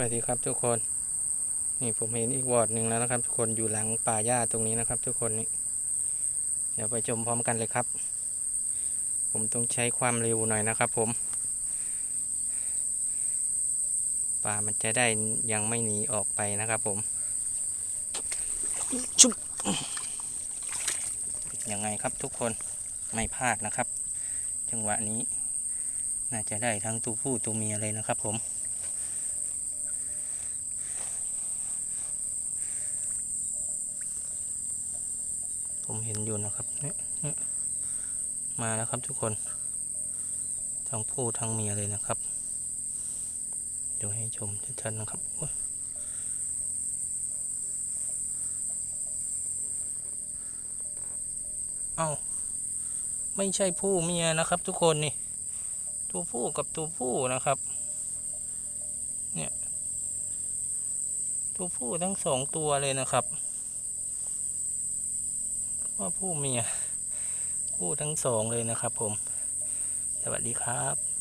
วัสดีครับทุกคน นี่ผมเห็นอีกวอร์ดหนึ่งแล้วนะครับ ทุกคนอยู่หลังป่าหญ้าตรงนี้นะครับ ทุกคนนี่เดี๋ยวไปชมพร้อมกันเลยครับ ผมต้องใช้ความเร็วหน่อยนะครับ ผมป่ามันจะได้ยังไม่หนีออกไปนะครับ ผมชุบยังไงครับทุกคนไม่พลาดนะครับ จังหวะนี้ น่าจะได้ทั้งตัวผู้ตัวเมียเลยนะครับ ผม ผมเห็นอยู่นะครับเนี่ยมาแล้วครับทุกคน ทั้งผู้ทั้งเมียเลยนะครับ เดี๋ยวให้ชมชัดๆนะครับโอ๊ยเอ้าไม่ใช่ผู้เมียนะครับ ทุกคนนี่ตัวผู้กับตัวผู้นะครับ เนี่ย ตัวผู้ทั้งสองตัวเลยนะครับ ว่าผู้เมียคู่ทั้งสองเลยนะครับผม สวัสดีครับ